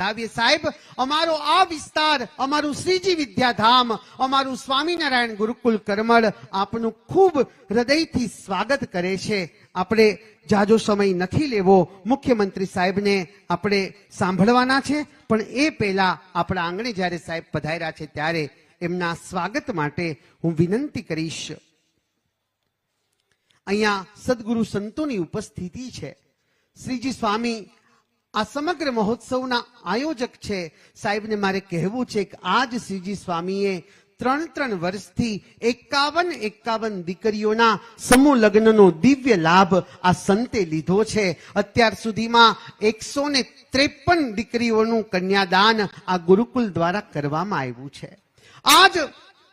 બતાવીએ સાહેબ, અમારો આ વિસ્તાર, અમારું શ્રીજી વિદ્યાધામ, અમારું સ્વામિનારાયણ ગુરુકુલ કરમળ આપનું ખૂબ હૃદયથી સ્વાગત કરે છે. આપણે જાજો સમય નથી લેવો, મુખ્યમંત્રી સાહેબને આપણે સાંભળવાના છે, પણ એ પહેલા આપણા આંગણે જ્યારે સાહેબ પધાર્યા છે ત્યારે એમના સ્વાગત માટે હું વિનંતી કરીશ. અહીંયા સદગુરુ સંતોની ઉપસ્થિતિ છે. શ્રીજી સ્વામી આ સમગ્ર મહોત્સવના આયોજક છે. સાહેબને મારે કહેવું છે કે આજ શ્રીજી સ્વામીએ ત્રણ ત્રણ વર્ષથી એકાવન એકાવન દીકરીઓના સમૂહ લગ્નનો દિવ્ય લાભ આ સંતે લીધો છે. અત્યાર સુધીમાં એકસો ને ત્રેપન દીકરીઓનું કન્યાદાન આ ગુરુકુલ દ્વારા કરવામાં આવ્યું છે. આજ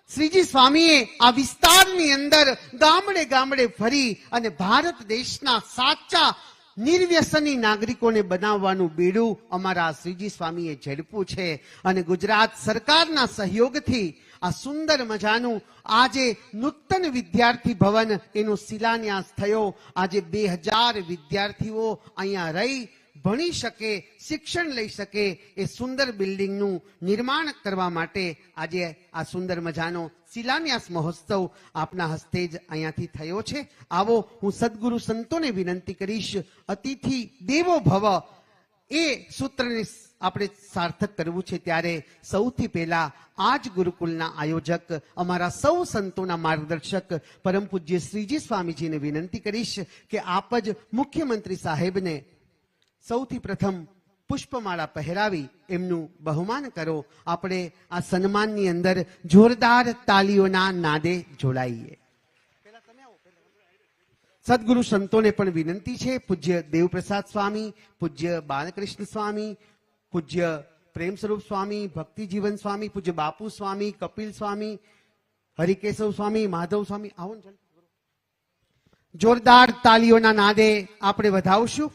શ્રીજી સ્વામીએ આ વિસ્તારની અંદર ગામડે ગામડે ફરી અને ભારત દેશના સાચા નિર્વ્યસની નાગરિકોને બનાવવાનું બીડું અમારા શ્રીજી સ્વામીએ ઝડપ્યું છે. અને ગુજરાત સરકારના સહયોગથી આ સુંદર મજાનું આજે નૂતન વિદ્યાર્થી ભવન એનો શિલાન્યાસ થયો. આજે બે હજાર વિદ્યાર્થીઓ અહીંયા રહી, ભણી શકે, શિક્ષણ લઈ શકે એ સુંદર બિલ્ડિંગનું નિર્માણ કરવા માટે આજે આ સુંદર મજાનો શિલાન્યાસ મહોત્સવ આપના હસ્તે જ અહીંયાથી થયો છે. આવો હું સદગુરુ સંતોને વિનંતી કરીશ, અતિથિ દેવો ભવ, એ સૂત્રને આપણે સાર્થક કરવું છે. ત્યારે સૌથી પહેલા આજ ગુરુકુલના આયોજક, અમારા સૌ સંતોના માર્ગદર્શક, પરમ પૂજ્ય શ્રીજી સ્વામીજીને વિનંતી કરીશ કે આપ જ મુખ્યમંત્રી સાહેબને સૌથી પ્રથમ પુષ્પમાળા પહેરાવી એમનું બહુમાન કરો. આપણે આ સન્માનની અંદર જોરદાર તાલીઓના નાદે જોડાઈએ. સદગુરુ સંતોને પણ વિનંતી છે, પૂજ્ય દેવપ્રસાદ સ્વામી, પૂજ્ય બાલકૃષ્ણ સ્વામી, પૂજ્ય પ્રેમ સ્વરૂપ સ્વામી ભક્તિ જીવન સ્વામી, પૂજ્ય બાપુ સ્વામી, કપિલ સ્વામી, હરિકેશવ સ્વામી, માધવ સ્વામી, આવો જોરદાર તાલીઓના નાદે આપણે વધાવશું.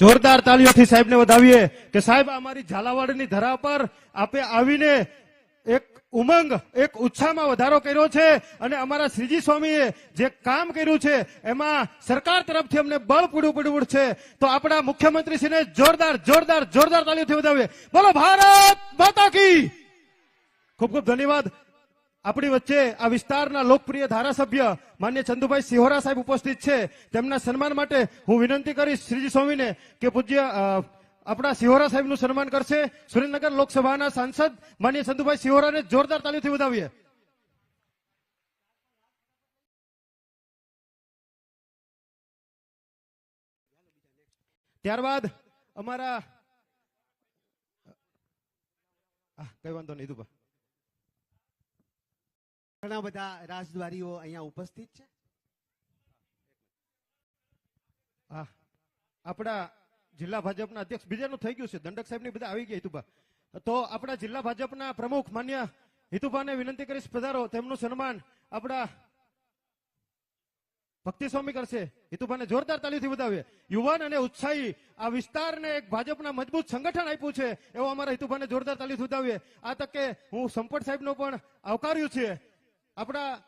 જોરદાર તાલીઓથી સાહેબને વધાવીએ કે સાહેબ અમારી ઝાલાવાડની ધરા પર આપે આવીને એક ઉમંગ, એક ઉત્સાહમાં વધારો કર્યો છે અને અમારા શ્રીજી સ્વામીએ જે કામ કર્યું છે, એમાં સરકાર તરફથી અમને બળ પૂરું પડવું છે. તો આપણા મુખ્યમંત્રીશ્રીને જોરદાર જોરદાર જોરદાર તાલીઓથી વધાવીએ. બોલો, ભારત માતા ખૂબ ખૂબ ધન્યવાદ. આપણી વચ્ચે આ વિસ્તારના લોકપ્રિય ધારાસભ્ય માન્ય ચંદુભાઈ સિહોરા સાહેબ ઉપસ્થિત છે. તેમના સન્માન માટે હું વિનંતી કરીશ શ્રીજી સ્વામીને કે પૂજ્ય આપણા સિહોરા સાહેબનું સન્માન કરશે. સુરેન્દ્રનગર લોકસભાના સાંસદ માન્ય ચંદુભાઈ સિહોરાને જોરદાર તાલીમથી વધાવીએ. ત્યારબાદ અમારા કઈ વાંધો નહીં દુબા ઘણા બધા રાજદ્વારીઓ અહીંયા ઉપસ્થિત છે. આપણા જિલ્લા ભાજપના અધ્યક્ષ, બીજાનું થઈ ગયું છે. દંડક સાહેબની બધા આવી ગયા, હિતુભા. તો આપણા જિલ્લા ભાજપના પ્રમુખ માન્ય હિતુભાને વિનંતી કરીશ, પધારો. તેમનું સન્માન આપણા ભક્તિ સ્વામી કરશે. હિતુભાને જોરદાર તાલીથી બતાવીએ યુવાન અને ઉત્સાહી, આ વિસ્તારને એક ભાજપના મજબૂત સંગઠન આપ્યું છે, એવો અમારા હિતુભાને જોરદાર તાલીથી બતાવીએ આ તકે હું સંપટ સાહેબનો પણ આવકાર્યું છે. આપણા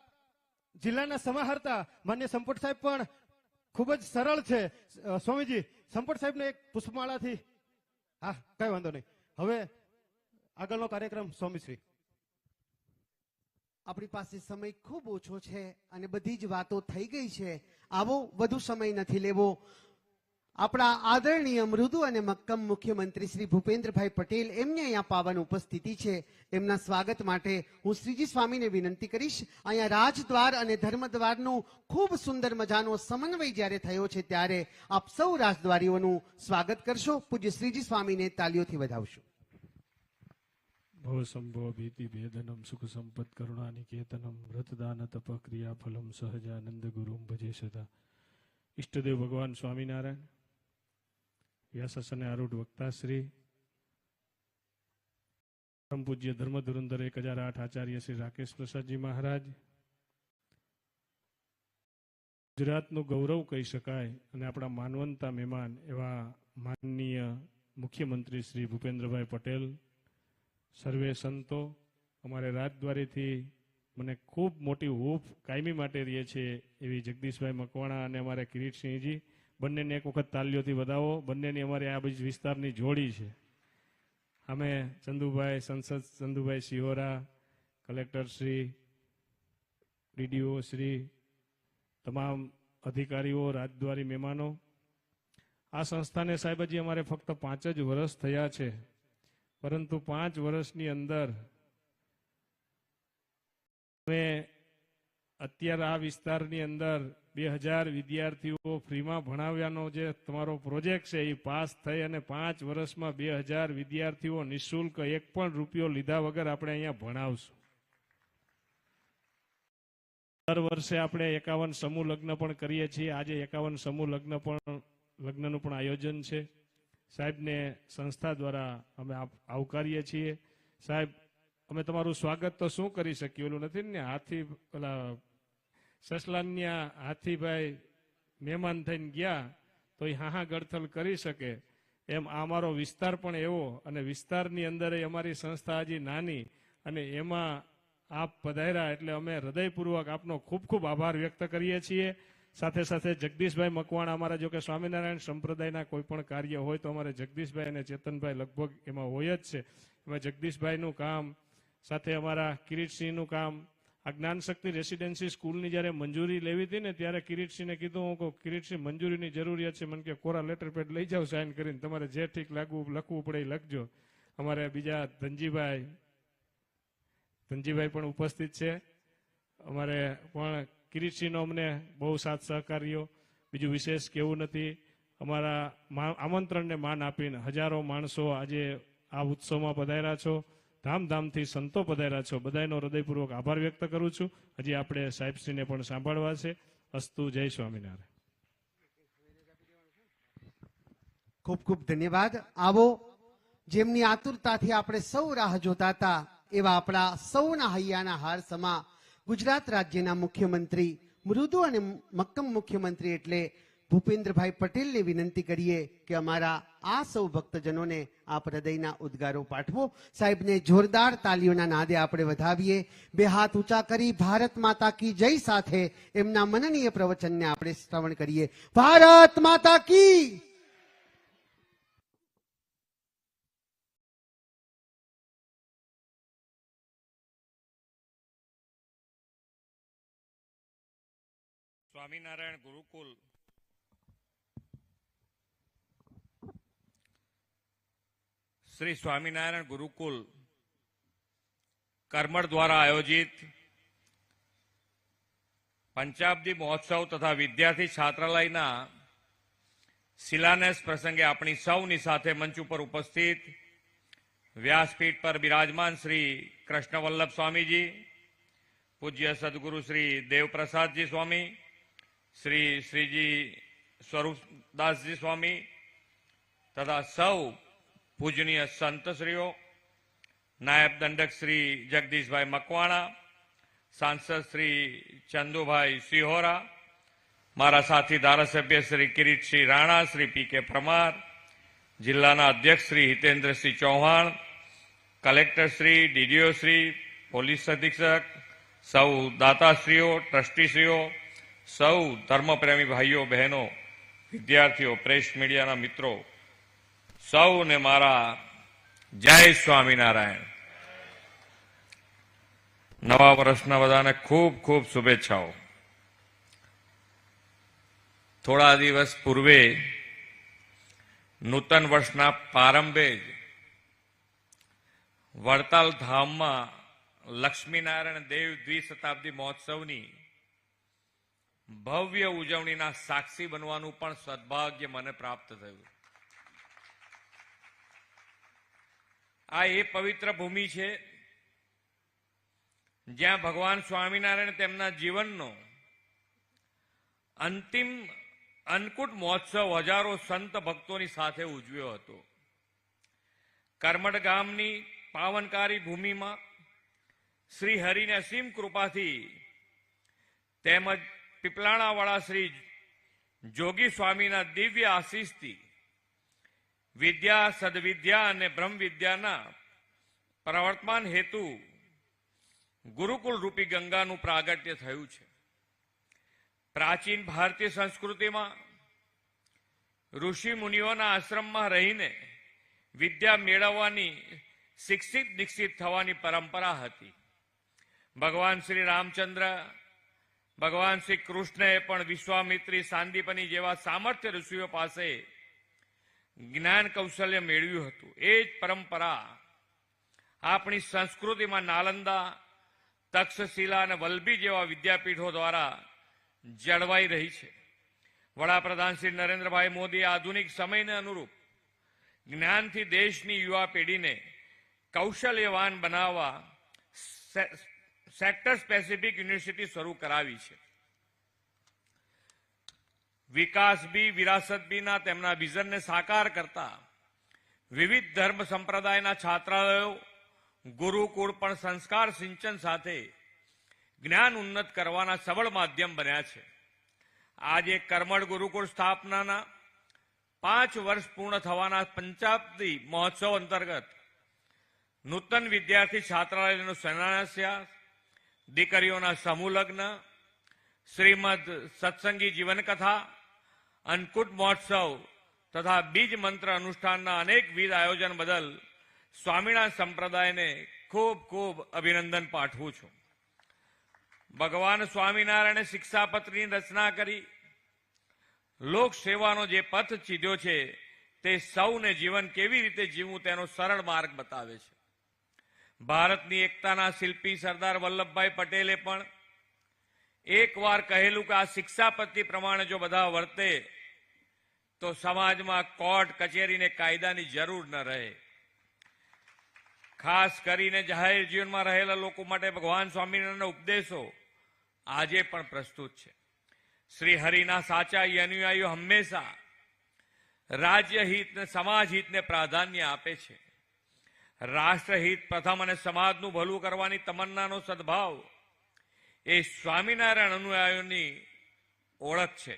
જિલ્લાના સમાહર્તા માન્ય સંપટ સાહેબ પણ ખૂબ જ સરળ છે. સ્વામીજી, સંપટ સાહેબને એક પુષ્પમાળાથી હા, કઈ વાંધો નહીં. હવે આગળનો કાર્યક્રમ સ્વામીશ્રી. આપણી પાસે સમય ખૂબ ઓછો છે અને બધી જ વાતો થઈ ગઈ છે. આવો વધુ સમય નથી લેવો. આપણા આદરણીય મૃદુ અને મક્કમ મુખ્યમંત્રી શ્રી ભૂપેન્દ્રભાઈ પટેલ એમને અહીંયા પાવન ઉપસ્થિતિ છે. એમના સ્વાગત માટે હું શ્રીજી સ્વામીને વિનંતી કરીશ. અહીંયા રાજદ્વાર અને ધર્મદ્વારનું ખૂબ સુંદર મજાનો સમન્વય જ્યારે થયો છે ત્યારે આપ સૌ રાજદ્વારીઓનું સ્વાગત કરશો. પૂજ્ય શ્રીજી સ્વામીને તાલીઓથી વધાવશો. ભવ સંભવ ભીતિ ભેદનમ સુખ સંપત કરુણા નિકેતનમ વ્રતદાન તપ ક્રિયા ફલમ સહજાનંદ ગુરુમ ભજે સદા. ઈષ્ટદેવ ભગવાન સ્વામિનારાયણ. વ્યાસાસને આરૂઢ વક્તા શ્રી પરમ પૂજ્ય ધર્મ ધુરંધર એક હજાર આઠ આચાર્ય શ્રી રાકેશ પ્રસાદજી મહારાજ. ગુજરાતનું ગૌરવ કહી શકાય અને આપણા માનવંતા મહેમાન એવા માનનીય મુખ્યમંત્રી શ્રી ભૂપેન્દ્રભાઈ પટેલ, સર્વે સંતો, અમારે રાજદ્વારીથી મને ખૂબ મોટી હૂફ કાયમી માટે રહીએ છે એવી જગદીશભાઈ મકવાણા અને અમારે કિરીટસિંહજી બંનેને એક વખત તાલીઓથી વધાવો. બંનેની અમારી આ બધી વિસ્તારની જોડી છે. અમે ચંદુભાઈ, સંસદ ચંદુભાઈ સિહોરા કલેક્ટર શ્રી, ડીડીઓ શ્રી, તમામ અધિકારીઓ, રાજદ્વારી મહેમાનો. આ સંસ્થાને સાહેબજી અમારે ફક્ત પાંચ જ વર્ષ થયા છે. પરંતુ પાંચ વર્ષની અંદર અમે અત્યારે આ વિસ્તારની અંદર બે હજાર વિદ્યાર્થીઓ ફ્રીમાં ભણાવ્યાનો જે તમારો પ્રોજેક્ટ છે, એ પાસ થઈ અને પાંચ વર્ષમાં બે હજાર વિદ્યાર્થીઓ નિઃશુલ્ક એક પણ રૂપિયો લીધા વગર આપણે અહીંયા ભણાવશું. દર વર્ષે આપણે એકાવન સમૂહ લગ્ન પણ કરીએ છીએ. આજે એકાવન સમૂહ લગ્ન પણ, લગ્નનું પણ આયોજન છે. સાહેબને સંસ્થા દ્વારા અમે આવકારીએ છીએ. સાહેબ, અમે તમારું સ્વાગત તો શું કરી શકીએ? ઓલું નથી ને, હાથી પેલા સસલાન્યા હાથીભાઈ મહેમાન થઈને ગયા તો એ હાહા ગળથલ કરી શકે. એમ અમારો વિસ્તાર પણ એવો અને વિસ્તારની અંદર અમારી સંસ્થા હજી નાની અને એમાં આપ પધાર્યા એટલે અમે હૃદયપૂર્વક આપનો ખૂબ ખૂબ આભાર વ્યક્ત કરીએ છીએ. સાથે સાથે જગદીશભાઈ મકવાણા અમારા જો કે સ્વામિનારાયણ સંપ્રદાયના કોઈ પણ કાર્ય હોય તો અમારે જગદીશભાઈ અને ચેતનભાઈ લગભગ એમાં હોય જ છે. એમાં જગદીશભાઈનું કામ, સાથે અમારા કિરીટસિંહનું કામ આ જ્ઞાનશક્તિ રેસિડેન્સી સ્કૂલની જ્યારે મંજૂરી લેવી હતી ને, ત્યારે કિરીટસિંહને કીધું, હું કહું, કિરીટસિંહ, મંજૂરીની જરૂરિયાત છે. મને કે કોરા લેટર પેડ લઈ જાઓ સાઇન કરીને. તમારે જે ઠીક લાગવું, લખવું પડે એ લખજો. અમારે બીજા ધનજીભાઈ ધનજીભાઈ પણ ઉપસ્થિત છે. અમારે પણ કિરીટસિંહનો અમને બહુ સાથ સહકાર્યો. બીજું વિશેષ કેવું નથી. અમારા આમંત્રણને માન આપીને હજારો માણસો આજે આ ઉત્સવમાં પધાર્યા છો. ધામધામથી સંતો પધાર્યા છો. બધાનો હૃદયપૂર્વક આભાર વ્યક્ત કરું છું. હજી આપણે સાહેબશ્રીને પણ સાંભળવા છે. અસ્તુ, જય સ્વામિનારાયણ. ખૂબ ખૂબ ધન્યવાદ. આવો, જેમની આતુરતાથી આપણે સૌ રાહ જોતા હતા, એવા આપણા સૌના હૈયાના હાર સમા ગુજરાત રાજ્યના મુખ્યમંત્રી, મૃદુ અને મક્કમ મુખ્યમંત્રી એટલે ભૂપેન્દ્રભાઈ પટેલને વિનંતી કરીએ કે અમારા આ સૌ ભક્તજનોને આપ હૃદયના ઉદ્ગારો પાઠવો. સાહેબને જોરદાર તાલીઓના નાદે આપણે વધાવીએ. બે હાથ ઊંચા કરી ભારત માતા કી જય સાથે એમના મનનીય પ્રવચનને આપણે શ્રવણ કરીએ. ભારત માતા કી! સ્વામિનારાયણ ગુરુકુલ શ્રી સ્વામિનારાયણ ગુરુકુલ કરમળ દ્વારા આયોજિત પંચાબ્દી મહોત્સવ તથા વિદ્યાર્થી છાત્રાલયના શિલાન્યાસ પ્રસંગે આપણી સૌની સાથે મંચ ઉપર ઉપસ્થિત વ્યાસપીઠ પર બિરાજમાન શ્રી કૃષ્ણવલ્લભ સ્વામીજી, પૂજ્ય સદગુરુ શ્રી દેવપ્રસાદજી સ્વામી, શ્રી શ્રીજી સ્વરૂપદાસજી સ્વામી તથા સૌ પૂજનીય સંતશ્રીઓ નાયબ દંડક શ્રી જગદીશભાઈ મકવાણા સાંસદ શ્રી ચંદુભાઈ સિહોરા મારા સાથી ધારાસભ્ય શ્રી કિરીટસિંહ રાણા શ્રી પી કે પ્રમાર જિલ્લાના અધ્યક્ષ Shri Hitendrasinh Chauhan collector Shri DDO Shri police અધિક્ષક સૌ દાતાશ્રીઓ ટ્રસ્ટીશ્રીઓ સૌ ધર્મપ્રેમી ભાઈઓ બહેનો વિદ્યાર્થીઓ પ્રેસ મીડિયાના મિત્રો સૌને મારા જય સ્વામિનારાયણ. નવા વર્ષના બધાને ખૂબ ખૂબ શુભેચ્છાઓ. થોડા દિવસ પૂર્વે નૂતન વર્ષના પ્રારંભે જ વડતાલ ધામમાં લક્ષ્મીનારાયણ દેવ દ્વિશતાબ્દી મહોત્સવની ભવ્ય ઉજવણીના સાક્ષી બનવાનું પણ સદભાગ્ય મને પ્રાપ્ત થયું. આ એ પવિત્ર ભૂમિ છે, જ્યાં ભગવાન સ્વામિનારાયણ તેમના જીવનનો અંતિમ અન્નકૂટ મહોત્સવ હજારો સંત ભક્તોની સાથે ઉજવ્યો હતો. કરમડ ગામની પાવનકારી ભૂમિમાં શ્રી હરિને અસીમ કૃપાથી તેમજ પીપલાણાવાળા શ્રી જોગી સ્વામીના દિવ્ય આશીષથી વિદ્યા, સદવિદ્યા અને બ્રહ્મ વિદ્યાના પ્રવર્તમાન હેતુ ગુરુકુળ રૂપી ગંગાનું પ્રાગટ્ય થયું છે. પ્રાચીન ભારતીય સંસ્કૃતિમાં ઋષિ મુનિઓના આશ્રમમાં રહીને વિદ્યા મેળવવાની શિક્ષિત દીક્ષિત થવાની પરંપરા હતી. ભગવાન શ્રી રામચંદ્ર, ભગવાન શ્રી કૃષ્ણએ પણ વિશ્વામિત્રી સાંદીપની જેવા સામર્થ્ય ઋષિઓ પાસે જ્ઞાન કૌશલ્ય મેળવ્યું હતું. એ જ પરંપરા આપણી સંસ્કૃતિમાં નાલંદા, તક્ષશિલા અને વલ્લભી જેવા વિદ્યાપીઠો દ્વારા જળવાઈ રહી છે. વડાપ્રધાન શ્રી નરેન્દ્રભાઈ મોદીએ આધુનિક સમયને અનુરૂપ જ્ઞાનથી દેશની યુવા પેઢીને કૌશલ્યવાન બનાવવા સેક્ટર સ્પેસિફિક યુનિવર્સિટી શરૂ કરાવી છે. વિકાસ બી, વિરાસત બીના તેમના વિઝનને સાકાર કરતા વિવિધ ધર્મ સંપ્રદાયના છાત્રાલયો, ગુરુકુળ પણ સંસ્કાર સિંચન સાથે જ્ઞાન ઉન્નત કરવાના સબળ માધ્યમ બન્યા છે. આજે કરમળ ગુરુકુળ સ્થાપનાના પાંચ વર્ષ પૂર્ણ થવાના પંચાબ્દી મહોત્સવ અંતર્ગત નૂતન વિદ્યાર્થી છાત્રાલયનું સન્યાસ્યાસ દીકરીઓના સમૂહ લગ્ન, શ્રીમદ સત્સંગી જીવનકથા અન્નકૂટ મહોત્સવ તથા બીજ મંત્ર અનુષ્ઠાનના અનેકવિધ આયોજન બદલ સ્વામિનારાયણ સંપ્રદાયને ખૂબ ખૂબ અભિનંદન પાઠવું છું. ભગવાન સ્વામિનારાયણે શિક્ષાપત્રની રચના કરી. લોક સેવાનો જે પથ ચીધ્યો છે તે સૌને જીવન કેવી રીતે જીવવું તેનો સરળ માર્ગ બતાવે છે. ભારતની એકતાના શિલ્પી સરદાર વલ્લભભાઈ પટેલે પણ એકવાર કહેલું કે આ શિક્ષાપત્તિ પ્રમાણે જો બધા વર્તે, તો સમાજમાં કોર્ટ, કચેરીને કાયદાની જરૂર ન રહે. ખાસ કરીને જાહેર જીવનમાં રહેલા લોકો માટે ભગવાન સ્વામિનારાયણના ઉપદેશો આજે પણ પ્રસ્તુત છે. શ્રી હરિના સાચા અનુયાયીઓ હંમેશા રાજ્ય હિતને સમાજ હિતને પ્રાધાન્ય આપે છે. રાષ્ટ્રહિત પ્રથમ અને સમાજનું ભલું કરવાની તમન્નાનો સદભાવ એ સ્વામિનારાયણ અનુયાયીઓની ઓળખ છે.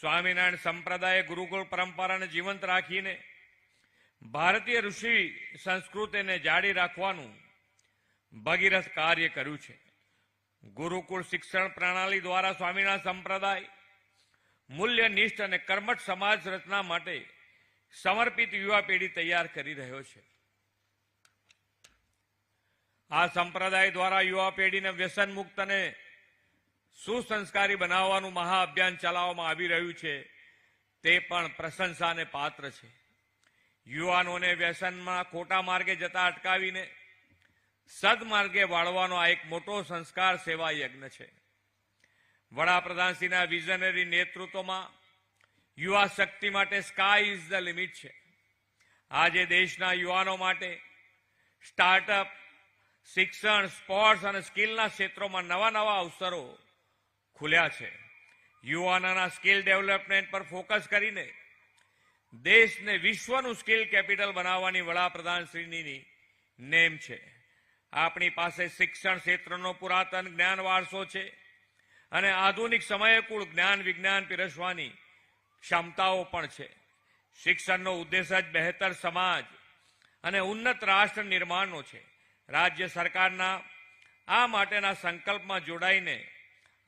સ્વામિનારાયણ સંપ્રદાયે ગુરુકુળ પરંપરાને જીવંત રાખીને ભારતીય ઋષિ સંસ્કૃતિને જાળી રાખવાનું ભગીરથ કાર્ય કર્યું છે. ગુરુકુળ શિક્ષણ પ્રણાલી દ્વારા સ્વામિનારાયણ સંપ્રદાય મૂલ્યનિષ્ઠ અને કર્મઠ સમાજ રચના માટે સમર્પિત યુવા પેઢી તૈયાર કરી રહ્યો છે. આ સંપ્રદાય દ્વારા યુવા પેઢીને વ્યસન મુક્ત અને સુસંસ્કારી બનાવવાનું મહાઅભિયાન ચલાવવામાં આવી રહ્યું છે. તે પણ પ્રશંસાને પાત્ર છે. યુવાનોને વ્યસનમાં ખોટા માર્ગે જતા અટકાવીને સદમાર્ગે વાળવાનો આ એક મોટો સંસ્કાર સેવા યજ્ઞ છે. વડાપ્રધાનશ્રીના વિઝનરી નેતૃત્વમાં યુવા શક્તિ માટે સ્કાય ઇઝ ધ લિમિટ છે. આજે દેશના યુવાનો માટે સ્ટાર્ટઅપ શિક્ષણ સ્પોર્ટ્સ અને સ્કિલના ક્ષેત્રોમાં નવા નવા અવસરો ખુલ્યા છે. યુવાનોના સ્કિલ ડેવલપમેન્ટ પર ફોકસ કરીને દેશને વિશ્વનું સ્કિલ કેપિટલ બનાવવાની વડાપ્રધાનશ્રીની નેમ છે. આપણી પાસે શિક્ષણ ક્ષેત્રનો પુરાતન જ્ઞાન વારસો છે અને આધુનિક સમયે કુળ જ્ઞાન વિજ્ઞાન પીરસવાની ક્ષમતાઓ પણ છે. શિક્ષણનો ઉદ્દેશ જ બહેતર સમાજ અને ઉન્નત રાષ્ટ્ર નિર્માણનો છે. રાજ્ય સરકારના આ માટેના સંકલ્પમાં જોડાઈને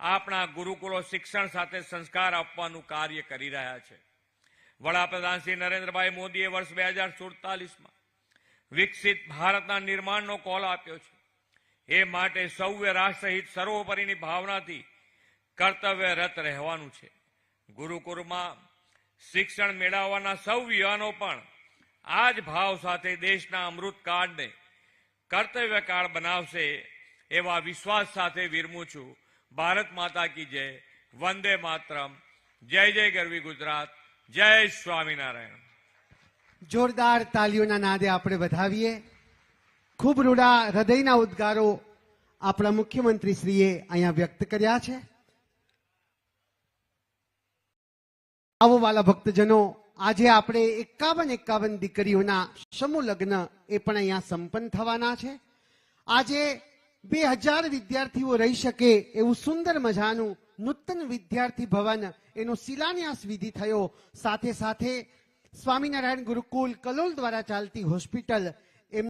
આપણા ગુરુકુળો શિક્ષણ સાથે સંસ્કાર આપવાનું કાર્ય કરી રહ્યા છે. વડાપ્રધાન શ્રી નરેન્દ્રભાઈ મોદીએ વર્ષ બે હજાર સુડતાલીસમાં વિકસિત ભારતના નિર્માણનો કોલ આપ્યો છે. એ માટે સૌએ રાષ્ટ્રહિત સર્વોપરીની ભાવનાથી કર્તવ્યરત રહેવાનું છે. ગુરુકુળમાં શિક્ષણ મેળવવાના સૌ યુવાનો પણ આ જ ભાવ સાથે દેશના અમૃતકાળને કર્તવ્યકાળ બનાવશે એવા વિશ્વાસ સાથે વિરમું છું. ભારત માતા કી જય. વંદે માતરમ. જય જય ગરવી ગુજરાત. જય સ્વામિનારાયણ. જોરદાર તાલીઓના નાદે આપણે વધાવીએ. ખૂબ રૂડા હૃદયના ઉદ્ગારો આપણા મુખ્યમંત્રીશ્રીએ અહીંયા વ્યક્ત કર્યા છે. આવો વાલા ભક્તજનો આજે આપણે એકાવન એકાવન દીકરીઓના સમૂહ લગ્ન એ પણ અહીંયા સંપન્ન થવાના છે. આજે બે હજાર વિદ્યાર્થીઓ રહી શકે એવું સુંદર મજાનું નૂતન વિદ્યાર્થી ભવન એનો શિલાન્યાસ વિધિ થયો. સાથે સાથે સ્વામિનારાયણ ગુરુકુલ કલોલ દ્વારા ચાલતી હોસ્પિટલ